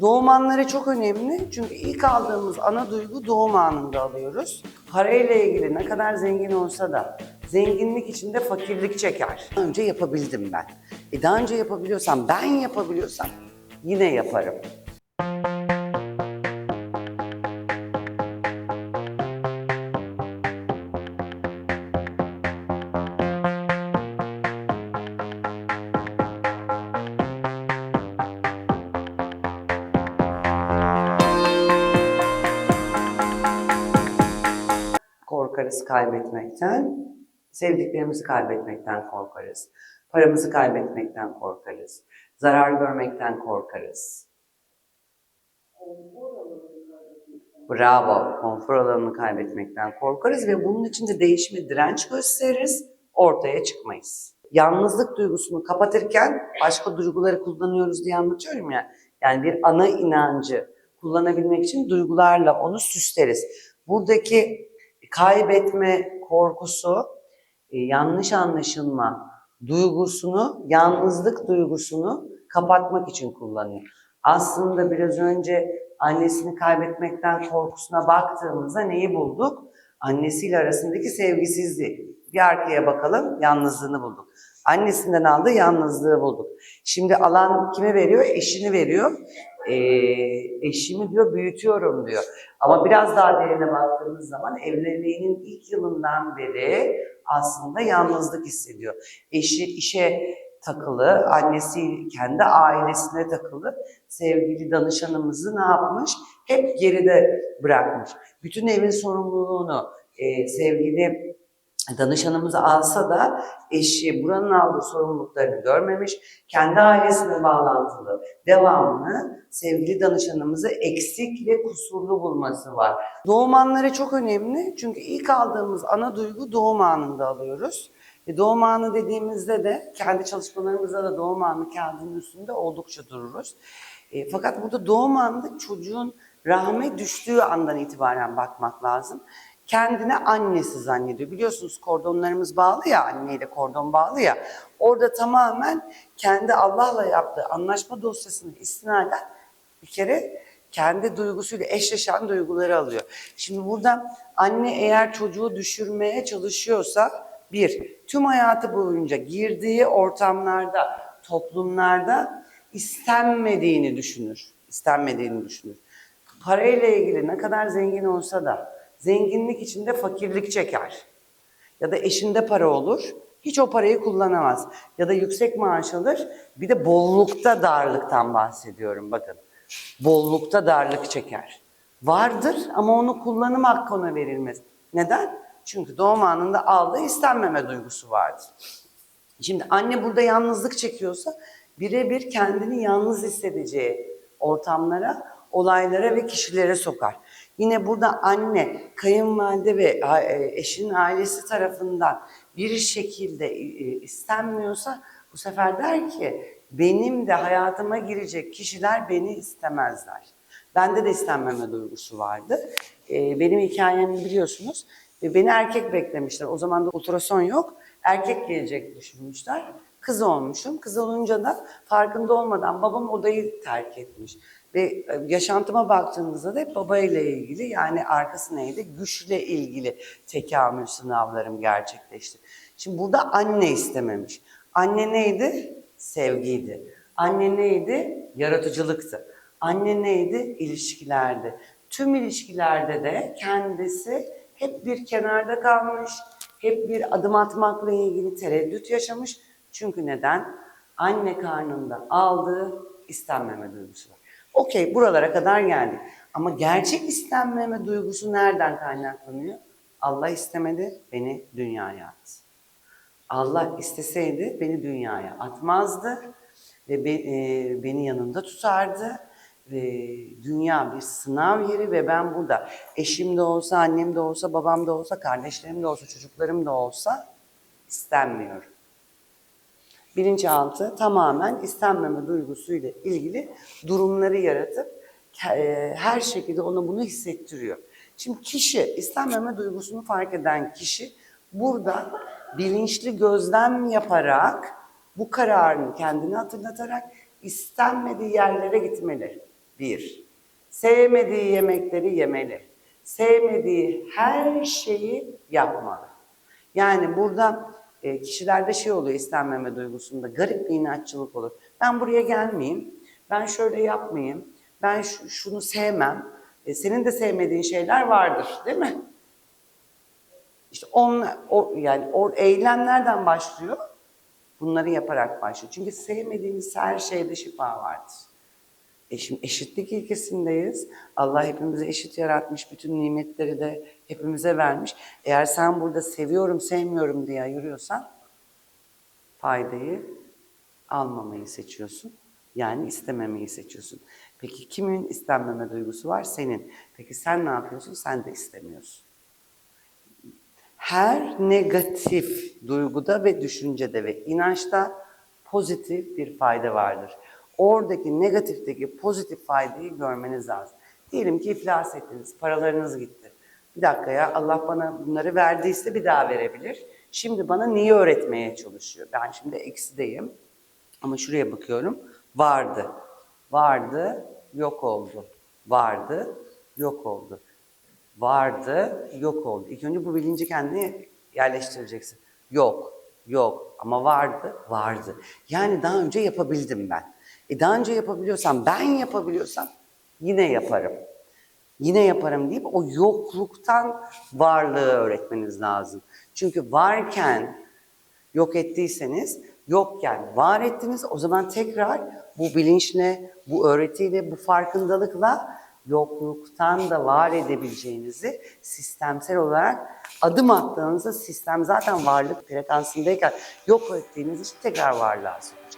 Doğum anları çok önemli çünkü ilk aldığımız ana duygu doğum anında alıyoruz. Parayla ilgili ne kadar zengin olsa da zenginlik içinde fakirlik çeker. Daha önce yapabildim ben. E daha önce yapabiliyorsam, ben yapabiliyorsam yine yaparım. Korkarız kaybetmekten, sevdiklerimizi kaybetmekten korkarız. Paramızı kaybetmekten korkarız. Zarar görmekten korkarız. Bravo. Konfor alanını kaybetmekten korkarız ve bunun için de değişime direnç gösteririz, ortaya çıkmayız. Yalnızlık duygusunu kapatırken başka duyguları kullanıyoruz diye anlatıyorum ya. Yani bir ana inancı kullanabilmek için duygularla onu süsleriz. Buradaki kaybetme korkusu, e, yanlış anlaşılma duygusunu, yalnızlık duygusunu kapatmak için kullanıyor. Aslında biraz önce annesini kaybetmekten korkusuna baktığımızda neyi bulduk? Annesiyle arasındaki sevgisizliği. Bir arkaya bakalım, yalnızlığını bulduk. Annesinden aldığı yalnızlığı bulduk. Şimdi alan kime veriyor? Eşini veriyor. Ee, eşimi diyor büyütüyorum diyor. Ama biraz daha derine baktığımız zaman evliliğinin ilk yılından beri aslında yalnızlık hissediyor. Eşi işe takılı, annesi kendi ailesine takılı. Sevgili danışanımızı ne yapmış? Hep geride bırakmış. Bütün evin sorumluluğunu e, sevgili danışanımız alsa da eşi buranın aldığı sorumluluklarını görmemiş. Kendi ailesine bağlantılı devamlı sevgili danışanımızı eksik ve kusurlu bulması var. Doğum anları çok önemli çünkü ilk aldığımız ana duygu doğum anında alıyoruz. E doğum anı dediğimizde de kendi çalışmalarımızda da doğum anı kağıdının üstünde oldukça dururuz. E, fakat burada doğum anında çocuğun rahme düştüğü andan itibaren bakmak lazım. Kendine annesi zannediyor. Biliyorsunuz kordonlarımız bağlı ya, anneyle kordon bağlı ya. Orada tamamen kendi Allah'la yaptığı anlaşma dosyasını istinaden bir kere kendi duygusuyla eşleşen duyguları alıyor. Şimdi burada anne eğer çocuğu düşürmeye çalışıyorsa bir, tüm hayatı boyunca girdiği ortamlarda, toplumlarda istenmediğini düşünür. İstenmediğini düşünür. Parayla ilgili ne kadar zengin olsa da zenginlik içinde fakirlik çeker. Ya da eşinde para olur, hiç o parayı kullanamaz. Ya da yüksek maaş alır, bir de bollukta darlıktan bahsediyorum bakın. Bollukta darlık çeker. Vardır ama onu kullanım hakkı ona verilmez. Neden? Çünkü doğum anında aldığı istenmeme duygusu vardır. Şimdi anne burada yalnızlık çekiyorsa birebir kendini yalnız hissedeceği ortamlara, olaylara ve kişilere sokar. Yine burada anne, kayınvalide ve e, eşinin ailesi tarafından bir şekilde e, istenmiyorsa bu sefer der ki benim de hayatıma girecek kişiler beni istemezler. Bende de istenmeme duygusu vardı. E, Benim hikayemi biliyorsunuz. Ve Beni erkek beklemişler. O zaman da ultrason yok. Erkek gelecek düşünmüşler. Kız olmuşum. Kız olunca da farkında olmadan babam odayı terk etmiş. Ve e, yaşantıma baktığımızda da hep babayla ilgili yani arkası neydi? Güçle ilgili tekamül sınavlarım gerçekleşti. Şimdi burada anne istememiş. Anne neydi? Sevgiydi. Anne neydi? Yaratıcılıktı. Anne neydi? İlişkilerdi. Tüm ilişkilerde de kendisi hep bir kenarda kalmış, hep bir adım atmakla ilgili tereddüt yaşamış. Çünkü neden? Anne karnında aldığı istenmeme duygusu var. Okey buralara kadar geldik. Ama gerçek istenmeme duygusu nereden kaynaklanıyor? Allah istemedi, beni dünyaya attı. Allah isteseydi beni dünyaya atmazdı ve be- e, beni yanında tutardı ve dünya bir sınav yeri ve ben burada eşim de olsa, annem de olsa, babam da olsa, kardeşlerim de olsa, çocuklarım da olsa istenmiyorum. Bilinçaltı tamamen istenmeme duygusuyla ilgili durumları yaratıp e, her şekilde ona bunu hissettiriyor. Şimdi kişi, istenmeme duygusunu fark eden kişi burada bilinçli gözlem yaparak bu kararını kendine hatırlatarak istenmediği yerlere gitmeleri. Bir, sevmediği yemekleri yemeli. Sevmediği her şeyi yapmalı. Yani burada e, kişilerde şey oluyor istenmeme duygusunda garip bir inatçılık olur. Ben buraya gelmeyeyim, ben şöyle yapmayayım, ben şu- şunu sevmem. E, senin de sevmediğin şeyler vardır değil mi? İşte onlar, o, yani o eylem başlıyor? Bunları yaparak başlıyor. Çünkü sevmediğimiz her şeyde şifa vardır. E şimdi eşitlik ilkesindeyiz. Allah hepimizi eşit yaratmış. Bütün nimetleri de hepimize vermiş. Eğer sen burada seviyorum, sevmiyorum diye yürüyorsan faydayı almamayı seçiyorsun. Yani istememeyi seçiyorsun. Peki kimin istenmeme duygusu var? Senin. Peki sen ne yapıyorsun? Sen de istemiyorsun. Her negatif duyguda ve düşüncede ve inançta pozitif bir fayda vardır. Oradaki negatifteki pozitif faydayı görmeniz lazım. Diyelim ki iflas ettiniz, paralarınız gitti. Bir dakika ya Allah bana bunları verdiyse bir daha verebilir. Şimdi bana neyi öğretmeye çalışıyor? Ben şimdi eksideyim ama şuraya bakıyorum. Vardı, vardı, yok oldu. Vardı, yok oldu vardı, yok oldu. İlk önce bu bilinci kendine yerleştireceksin. Yok, yok ama vardı, vardı. Yani daha önce yapabildim ben. E daha önce yapabiliyorsam, ben yapabiliyorsam yine yaparım. Yine yaparım deyip o yokluktan varlığı öğretmeniz lazım. Çünkü varken yok ettiyseniz yokken var ettiniz. O zaman tekrar bu bilinçle, bu öğretiyle, bu farkındalıkla yokluktan da var edebileceğinizi sistemsel olarak adım attığınızda sistem zaten varlık frekansındayken yok ettiğiniz için tekrar varlığa sokacak.